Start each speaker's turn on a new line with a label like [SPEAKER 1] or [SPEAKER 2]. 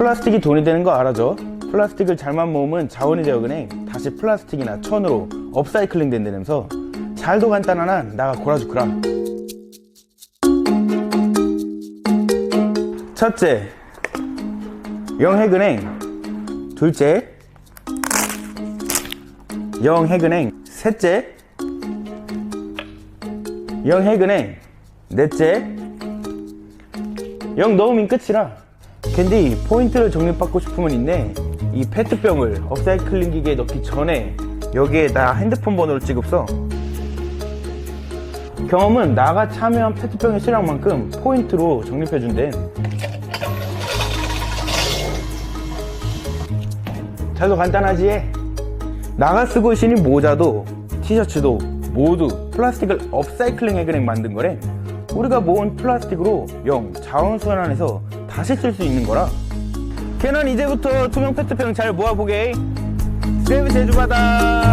[SPEAKER 1] 플라스틱이 돈이 되는 거 알아죠? 플라스틱을 잘만 모으면 자원이 되어그네 다시 플라스틱이나 천으로 업사이클링 된다면서 잘도 간단하나 나가 골아주크라 첫째 영해근행. 둘째 영해근행. 셋째 영해근행. 넷째 영 넣으면 끝이라 캔디 포인트를 적립받고 싶으면 있네. 이 페트병을 업사이클링 기계에 넣기 전에 여기에 나 핸드폰 번호를 찍읍서 경험은 나가 참여한 페트병의 수량만큼 포인트로 적립해준대. 잘도 간단하지? 나가 쓰고 있으니 모자도 티셔츠도 모두 플라스틱을 업사이클링 해그랭 만든 거래. 우리가 모은 플라스틱으로 영 자원순환해서 다시 쓸 수 있는 거라. 걔는 이제부터 투명 페트병 잘 모아보게. 세이브 제주바다